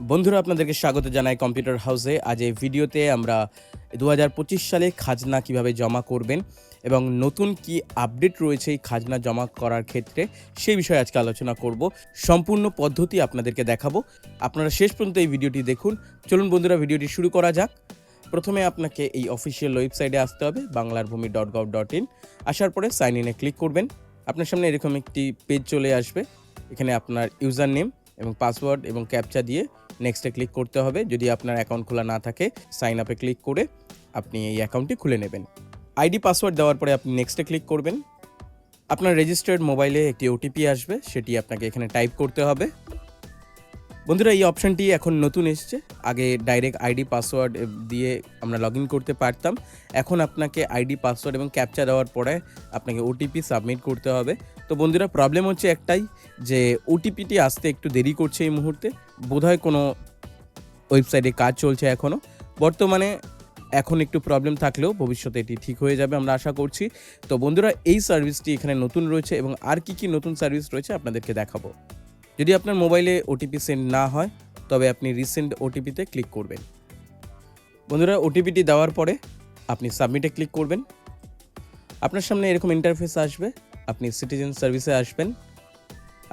বন্ধুরা, আপনাদেরকে স্বাগত জানাই কম্পিউটার হাউসে আজ এই ভিডিওতে আমরা দু হাজার পঁচিশ সালে খাজনা কীভাবে জমা করবেন এবং নতুন কি আপডেট রয়েছে এই খাজনা জমা করার ক্ষেত্রে সেই বিষয়ে আজকে আলোচনা করব। সম্পূর্ণ পদ্ধতি আপনাদেরকে দেখাবো। আপনারা শেষ পর্যন্ত এই ভিডিওটি দেখুন। চলুন বন্ধুরা, ভিডিওটি শুরু করা যাক। প্রথমে আপনাকে এই অফিসিয়াল ওয়েবসাইটে আসতে হবে বাংলার ভূমি ডট গভ ডট ইন আসার পরে সাইন ইনে ক্লিক করবেন। আপনার সামনে এরকম একটি পেজ চলে আসবে। এখানে আপনার ইউজার নেম এবং পাসওয়ার্ড এবং ক্যাপচা দিয়ে নেক্সটে ক্লিক করতে হবে। যদি আপনার অ্যাকাউন্ট খোলা না থাকে সাইন আপে ক্লিক করে আপনি এই অ্যাকাউন্টটি খুলে নেবেন। আইডি পাসওয়ার্ড দেওয়ার পরে আপনি নেক্সটে ক্লিক করবেন। আপনার রেজিস্টার্ড মোবাইলে একটি ওটিপি আসবে, সেটি আপনাকে এখানে টাইপ করতে হবে। বন্ধুরা, এই অপশানটি এখন নতুন এসছে। আগে ডাইরেক্ট আইডি পাসওয়ার্ড দিয়ে আমরা লগ করতে পারতাম। এখন আপনাকে আইডি পাসওয়ার্ড এবং ক্যাপচা দেওয়ার পরে আপনাকে ওটিপি সাবমিট করতে হবে। তো বন্ধুরা প্রবলেম হচ্ছে একটাই যে ওটিপিটি আসতে একটু দেরি করছে এই মুহূর্তে। বোধহয় কোনো ওয়েবসাইটে কাজ চলছে এখনও বর্তমানে এখন একটু প্রবলেম থাকলেও ভবিষ্যতে এটি ঠিক হয়ে যাবে আমরা আশা করছি। তো বন্ধুরা, এই সার্ভিসটি এখানে নতুন রয়েছে এবং আর কি কি নতুন সার্ভিস রয়েছে আপনাদেরকে দেখাবো। যদি আপনার মোবাইলে ওটিপি সেন্ড না হয়, তবে আপনি রিসেন্ট ওটিপিতে ক্লিক করবেন। বন্ধুরা ওটিপিটি দেওয়ার পরে আপনি সাবমিটে ক্লিক করবেন। আপনার সামনে এরকম ইন্টারফেস আসবে। আপনি সিটিজেন সার্ভিসে আসবেন।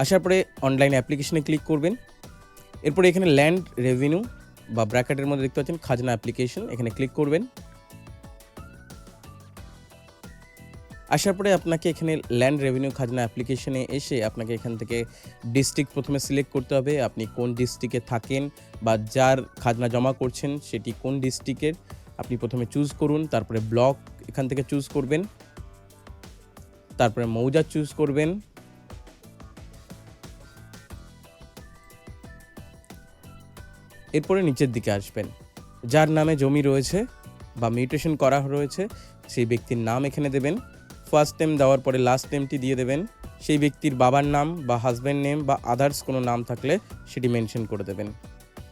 আসার পরে অনলাইন অ্যাপ্লিকেশনে ক্লিক করবেন। এরপরে এখানে ল্যান্ড রেভিনিউ বা ব্র্যাকেটের মধ্যে দেখতে পাচ্ছেন খাজনা অ্যাপ্লিকেশন এখানে ক্লিক করবেন। আসার পরে আপনাকে এখানে ল্যান্ড রেভিনিউ খাজনা অ্যাপ্লিকেশনে এসে আপনাকে এখান থেকে ডিস্ট্রিক্ট প্রথমে সিলেক্ট করতে হবে। আপনি কোন ডিস্ট্রিক্টে থাকেন বা যার খাজনা জমা করছেন, সেটি কোন ডিস্ট্রিক্টের আপনি প্রথমে চুজ করুন, তারপরে ব্লক এখান থেকে চুজ করবেন। তারপরে মৌজা চুজ করবেন। এরপরে নিচের দিকে আসবেন। যার নামে জমি রয়েছে বা মিউটেশন করা রয়েছে, সেই ব্যক্তির নাম এখানে দেবেন। ফার্স্ট নেম দেওয়ার পরে লাস্ট নেমটি দিয়ে দেবেন। সেই ব্যক্তির বাবার নাম বা হাজব্যান্ড নেম বা আদার্স কোনো নাম থাকলে সেটি মেনশন করে দেবেন।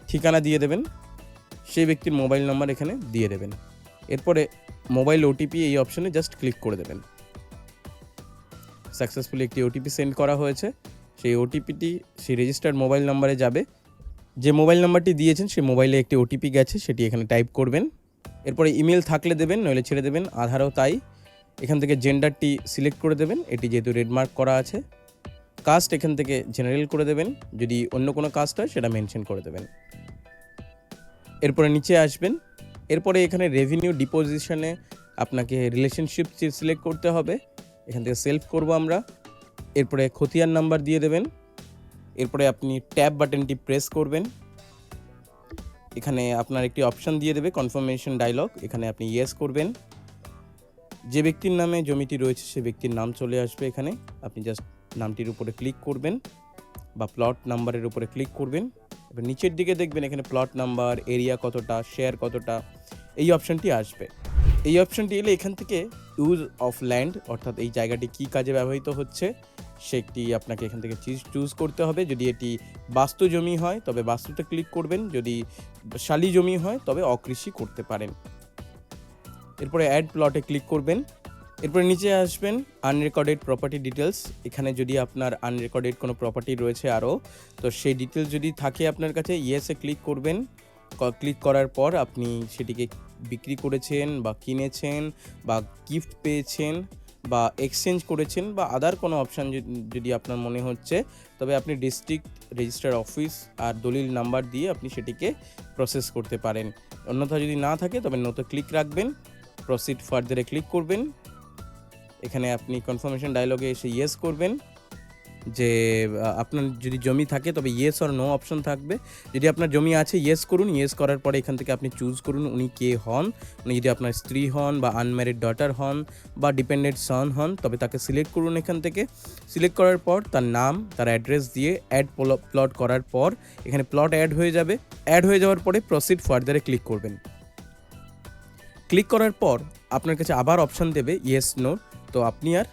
ঠিকানা দিয়ে দেবেন। সেই ব্যক্তির মোবাইল নাম্বার এখানে দিয়ে দেবেন। এরপরে মোবাইল ওটিপি এই অপশনে জাস্ট ক্লিক করে দেবেন। সাকসেসফুলি একটি ওটিপি সেন্ড করা হয়েছে। সেই ওটিপিটি সেই রেজিস্টার্ড মোবাইল নাম্বারে যাবে। যে মোবাইল নাম্বারটি দিয়েছেন, সেই মোবাইলে একটি ওটিপি গেছে, সেটি এখানে টাইপ করবেন। এরপরে ইমেল থাকলে দেবেন, নইলে ছেড়ে দেবেন, আধারও তাই। এখান থেকে জেন্ডারটি সিলেক্ট করে দেবেন, এটি যেহেতু রেডমার্ক করা আছে। কাস্ট এখান থেকে জেনারেল করে দেবেন, যদি অন্য কোনো কাস্ট হয়, সেটা মেনশন করে দেবেন। এরপরে নিচে আসবেন। এরপরে এখানে রেভিনিউ ডিপোজিশনে আপনাকে রিলেশনশিপ সিলেক্ট করতে হবে। এখান থেকে সেলফ করব আমরা। এরপরে খতিয়ান নাম্বার দিয়ে দেবেন। এরপরে আপনি ট্যাব বাটনটি প্রেস করবেন। এখানে আপনার একটি অপশান দিয়ে দেবে কনফার্মেশন ডায়লগ এখানে আপনি ইয়েস করবেন। যে ব্যক্তির নামে জমিটি রয়েছে, সে ব্যক্তির নাম চলে আসবে এখানে। আপনি জাস্ট নামটির উপরে ক্লিক করবেন বা প্লট নাম্বারের উপরে ক্লিক করবেন। এবার নিচের দিকে দেখবেন এখানে প্লট নাম্বার এরিয়া কতটা শেয়ার কতটা, এই অপশানটি আসবে। এই অপশনটি এলে এখান থেকে ইউজ অফ ল্যান্ড অর্থাৎ এই জায়গাটি কী কাজে ব্যবহৃত হচ্ছে, সেটি আপনাকে এখান থেকে চুজ করতে হবে। যদি এটি বাস্তু জমি হয়, তবে বাস্তুতে ক্লিক করবেন। যদি শালি জমি হয়, তবে অকৃষি করতে পারেন। এরপরে অ্যাড প্লটে ক্লিক করবেন। এরপরে নিচে আসবেন আনরেকর্ডেড প্রপার্টি ডিটেলস এখানে যদি আপনার আনরেকর্ডেড কোনো প্রপার্টি রয়েছে আরও, তো সেই ডিটেলস যদি থাকে আপনার কাছে ইয়েসে ক্লিক করবেন। ক্লিক করার পর আপনি সেটিকে বিক্রি করেছেন বা কিনেছেন বা গিফট পেয়েছেন বা এক্সচেঞ্জ করেছেন বা আদার কোনো অপশান যদি আপনার মনে হচ্ছে, তবে আপনি ডিস্ট্রিক্ট রেজিস্টার অফিস আর দলিল নাম্বার দিয়ে আপনি সেটিকে প্রসেস করতে পারেন। অন্যথা যদি না থাকে, তবে নত ক্লিক রাখবেন প্রসিড ফার্দারে ক্লিক করবেন। এখানে আপনি কনফার্মেশন ডায়লগে এসে ইয়েস করবেন। যে আপনার যদি জমি থাকে, তবে ইয়েস অর নো অপশন থাকবে। যদি আপনার জমি আছে ইয়েস করুন। ইয়েস করার পরে এখান থেকে আপনি চুজ করুন উনি কে হন। উনি যদি আপনার স্ত্রী হন বা আনম্যারিড ডটার হন বা ডিপেন্ডেন্ট সন হন, তবে তাকে সিলেক্ট করুন এখান থেকে। সিলেক্ট করার পর তার নাম, তার অ্যাড্রেস দিয়ে অ্যাড প্লট করার পর এখানে প্লট অ্যাড হয়ে যাবে। অ্যাড হয়ে যাওয়ার পরে প্রসিড ফার্দারে ক্লিক করবেন। ক্লিক করার পর আপনার কাছে আবার অপশান দেবে ইয়েস নো তো আপনি আর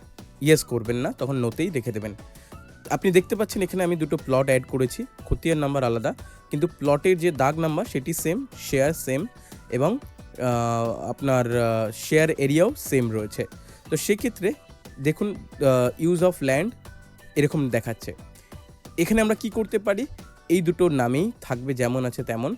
ইয়েস করবেন না, তখন নোতেই রেখে দেবেন। আপনি দেখতে পাচ্ছেন এখানে আমি দুটো প্লট অ্যাড করেছি। খতিয়ান নাম্বার আলাদা, কিন্তু প্লটের যে দাগ নাম্বার সেটি সেম শেয়ার সেম এবং আপনার শেয়ার এরিয়াও সেম রয়েছে। তো সেক্ষেত্রে দেখুন ইউজ অফ ল্যান্ড এরকম দেখাচ্ছে। এখানে আমরা কি করতে পারি? এই দুটোর নামেই থাকবে যেমন আছে তেমন।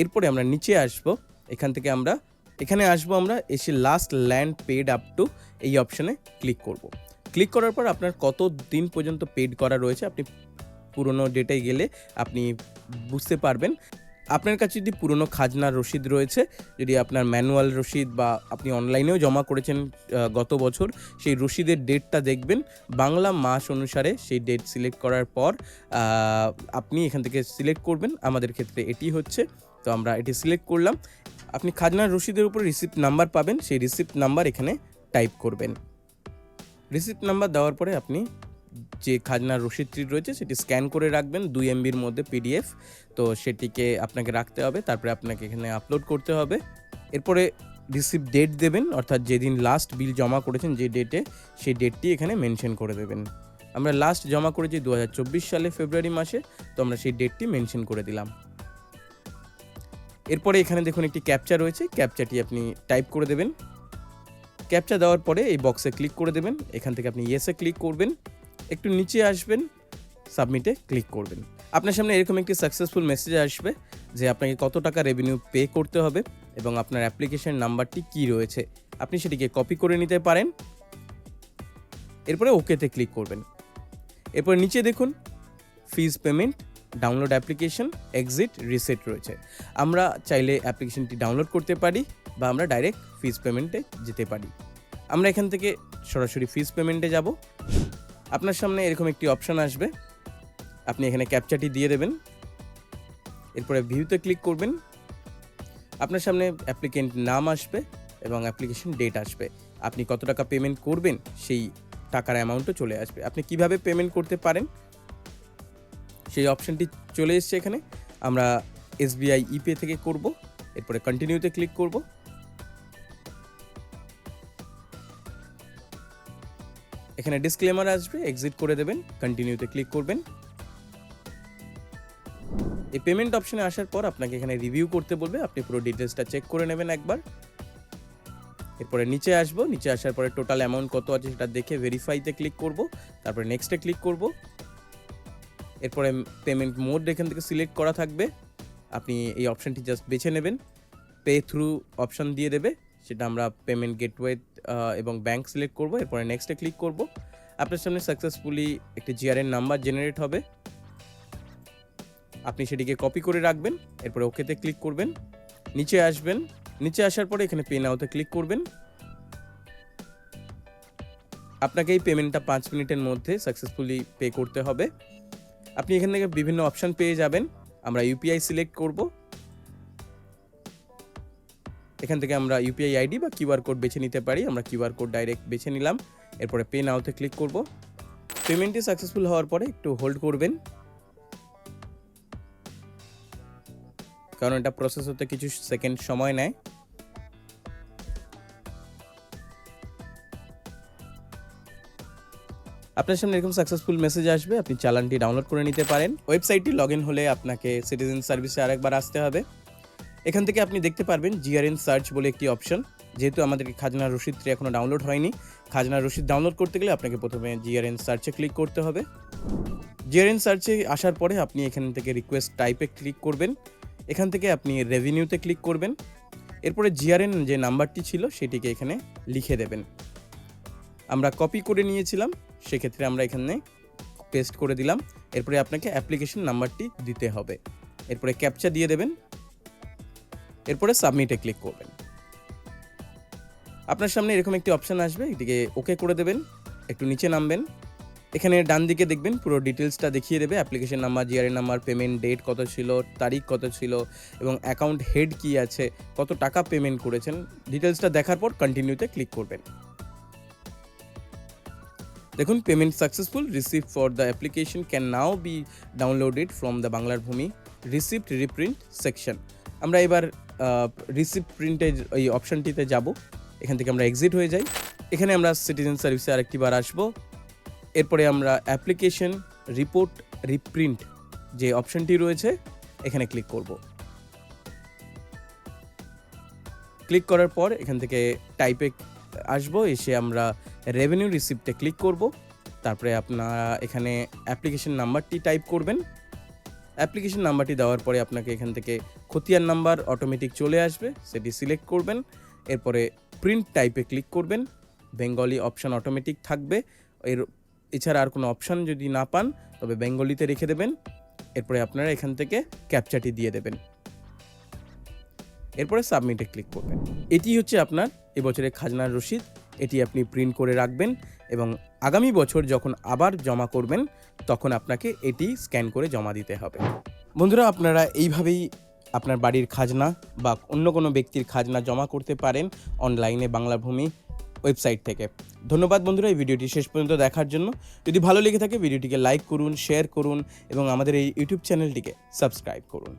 এরপরে আমরা নিচে আসব। এখান থেকে আমরা, এখানে আসব আমরা, এসে last land paid up to এই অপশানে ক্লিক করব। ক্লিক করার পর আপনার কত দিন পর্যন্ত পেড করা রয়েছে, আপনি পুরনো ডেটে গেলে আপনি বুঝতে পারবেন। আপনার কাছে যদি পুরনো খাজনার রসিদ রয়েছে, যদি আপনার ম্যানুয়াল রসিদ বা আপনি অনলাইনেও জমা করেছেন গত বছর, সেই রসিদের ডেটটা দেখবেন। বাংলা মাস অনুসারে সেই ডেট সিলেক্ট করার পর আপনি এখান থেকে সিলেক্ট করবেন। আমাদের ক্ষেত্রে এটি হচ্ছে, তো আমরা এটি সিলেক্ট করলাম। আপনি খাজনার রসিদের উপরে রিসিপ্ট নাম্বার পাবেন, সেই রিসিপ্ট নাম্বার এখানে টাইপ করবেন। রিসিপ্ট নাম্বার দেওয়ার পরে আপনি যে খাজনার রসিদটি রয়েছে সেটি স্ক্যান করে রাখবেন দুই এমবির মধ্যে পিডিএফ তো সেটিকে আপনাকে রাখতে হবে, তারপরে আপনাকে এখানে আপলোড করতে হবে। এরপরে রিসিপ্ট ডেট দেবেন, অর্থাৎ যেদিন লাস্ট বিল জমা করেছেন যে ডেটে সেই ডেটটি এখানে মেনশন করে দেবেন। আমরা লাস্ট জমা করেছি দু হাজার চব্বিশ সালে ফেব্রুয়ারি মাসে, তো আমরা সেই ডেটটি মেনশন করে দিলাম। এরপরে এখানে দেখুন একটি ক্যাপচা রয়েছে ক্যাপচাটি আপনি টাইপ করে দেবেন। ক্যাপচা দেওয়ার পরে এই বক্সে ক্লিক করে দেবেন। এখান থেকে আপনি ইয়েসে ক্লিক করবেন। একটু নিচে আসবেন সাবমিটে ক্লিক করবেন। আপনার সামনে এরকম একটি সাকসেসফুল মেসেজ আসবে যে আপনাকে কত টাকা রেভিনিউ পে করতে হবে এবং আপনার অ্যাপ্লিকেশন নাম্বারটি কি রয়েছে। আপনি সেটিকে কপি করে নিতে পারেন। এরপরে ওকেতে ক্লিক করবেন। এরপর নিচে দেখুন fees payment download application exit reset রয়েছে। আমরা চাইলে অ্যাপ্লিকেশনটি ডাউনলোড করতে পারি। বা আমরা ডাইরেক্ট ফিজ পেমেন্টে যেতে পারি। আমরা এখান থেকে সরাসরি ফিজ পেমেন্টে যাব। আপনার সামনে এরকম একটি অপশান আসবে। আপনি এখানে ক্যাপচাটি দিয়ে দেবেন। এরপরে ভিউতে ক্লিক করবেন। আপনার সামনে অ্যাপ্লিকেন্ট নাম আসবে এবং অ্যাপ্লিকেশন ডেট আসবে। আপনি কত টাকা পেমেন্ট করবেন সেই টাকার অ্যামাউন্টও চলে আসবে। আপনি কীভাবে পেমেন্ট করতে পারেন? সেই অপশানটি চলে এসছে এখানে। আমরা এসবিআই ইপে থেকে করব। এরপরে কন্টিনিউতে ক্লিক করব। এখানে ডিসক্লেমার আসবে এক্সিট করে দেবেন কন্টিনিউতে ক্লিক করবেন। এই পেমেন্ট অপশনে আসার পর আপনাকে এখানে রিভিউ করতে বলবে, আপনি পুরো ডিটেলসটা চেক করে নেবেন একবার। এরপরে নিচে আসব, নিচে আসার পরে টোটাল অ্যামাউন্ট কত আছে সেটা দেখে ভেরিফাইতে ক্লিক করব, তারপরে নেক্সটে ক্লিক করব। এরপরে পেমেন্ট মোড এখান থেকে সিলেক্ট করা থাকবে, আপনি এই অপশানটি জাস্ট বেছে নেবেন পে থ্রু অপশান দিয়ে দেবে। সেটা আমরা পেমেন্ট গেটওয়ে এবং ব্যাংক সিলেক্ট করব। এরপরে নেক্সটে ক্লিক করব। আপনার সামনে সাকসেসফুলি একটি জিআরএন নাম্বার জেনারেট হবে। আপনি সেটিকে কপি করে রাখবেন, এরপরে ওকেতে ক্লিক করবেন। নিচে আসবেন। নিচে আসার পরে এখানে পে নাওতে ক্লিক করবেন। আপনাকে এই পেমেন্টটা পাঁচ মিনিটের মধ্যে সাকসেসফুলি পে করতে হবে। আপনি এখান থেকে বিভিন্ন অপশান পেয়ে যাবেন। আমরা ইউপিআই সিলেক্ট করব। এখান থেকে আমরা ইউপিআই আইডি বা কিউআর কোড বেছে নিতে পারি, আমরা কিউআর কোড ডাইরেক্ট বেছে নিলাম। এরপরে পে নাওতে ক্লিক করব। পেমেন্টটি সাকসেসফুল হওয়ার পরে একটু হোল্ড করবেন। কারণ এটা প্রসেস হতে কিছু সেকেন্ড সময় নেয়। আপনার সামনে এরকম সাকসেসফুল মেসেজ আসবে, আপনি চালানটি ডাউনলোড করে নিতে পারেন। ওয়েবসাইটটি লগ হলে আপনাকে সিটিজেন সার্ভিসে আরেকবার আসতে হবে। এখান থেকে আপনি দেখতে পারবেন জিআরএন সার্চ বলে একটি অপশন। যেহেতু আমাদের খাজনা রসিদটি এখনও ডাউনলোড হয়নি, খাজনা রসিদ ডাউনলোড করতে গেলে আপনাকে প্রথমে জিআরএন সার্চে ক্লিক করতে হবে। জিআরএন সার্চে আসার পরে আপনি এখান থেকে রিকোয়েস্ট টাইপে ক্লিক করবেন। এখান থেকে আপনি রেভিনিউতে ক্লিক করবেন। এরপরে জিআরএন যে নাম্বারটি ছিল সেটিকে এখানে লিখে দেবেন। আমরা কপি করে নিয়েছিলাম, সেক্ষেত্রে আমরা এখানে পেস্ট করে দিলাম। এরপরে আপনাকে অ্যাপ্লিকেশন নাম্বারটি দিতে হবে। এরপরে ক্যাপচা দিয়ে দেবেন। এরপরে সাবমিটে ক্লিক করবেন। আপনার সামনে এরকম একটি অপশান আসবে এটিকে ওকে করে দেবেন, একটু নিচে নামবেন। এখানে ডান দিকে দেখবেন, পুরো ডিটেলসটা দেখিয়ে দেবে application number GRA number payment date কত ছিল, তারিখ কত ছিল, এবং অ্যাকাউন্ট হেড কি আছে, কত টাকা পেমেন্ট করেছেন। ডিটেলসটা দেখার পর কন্টিনিউতে ক্লিক করবেন। দেখুন payment successful receive for the application can now be downloaded from the Banglar Bhumi receipt reprint section আমরা এবার রিসিপ্ট প্রিন্টের এই অপশানটিতে যাব। এখান থেকে আমরা এক্সিট হয়ে যাই। এখানে আমরা সিটিজেন সার্ভিসে আরেকটি বার আসব। এরপরে আমরা অ্যাপ্লিকেশন রিপোর্ট রিপ্রিন্ট যে অপশনটি রয়েছে, এখানে ক্লিক করব। ক্লিক করার পর এখান থেকে টাইপে আসব, এসে আমরা রেভিনিউ রিসিপ্টে ক্লিক করব। তারপরে আপনারা এখানে অ্যাপ্লিকেশন নাম্বারটি টাইপ করবেন। অ্যাপ্লিকেশন নাম্বারটি দেওয়ার পরে আপনাকে এখান থেকে খতিয়ান নাম্বার অটোমেটিক চলে আসবে, সেটি সিলেক্ট করবেন, এরপরে প্রিন্ট টাইপে ক্লিক করবেন বেঙ্গলি অপশান অটোমেটিক থাকবে, এর এছাড়া আর কোনো অপশান যদি না পান, তবে বেঙ্গলিতে রেখে দেবেন, এরপরে আপনারা এখান থেকে ক্যাপচাটি দিয়ে দেবেন। এরপরে সাবমিটে ক্লিক করবেন। এটি হচ্ছে আপনার এবছরের খাজনার রসিদ, এটি আপনি প্রিন্ট করে রাখবেন এবং আগামী বছর যখন আবার জমা করবেন, তখন আপনাকে এটি স্ক্যান করে জমা দিতে হবে। বন্ধুরা, আপনারা এইভাবেই আপনার বাড়ির খাজনা বা অন্য কোনো ব্যক্তির খাজনা জমা করতে পারেন অনলাইনে বাংলা ভূমি ওয়েবসাইট থেকে। ধন্যবাদ বন্ধুরা, এই ভিডিওটি শেষ পর্যন্ত দেখার জন্য। যদি ভালো লেগে থাকে, ভিডিওটিকে লাইক করুন, শেয়ার করুন এবং আমাদের এই ইউটিউব চ্যানেলটিকে সাবস্ক্রাইব করুন।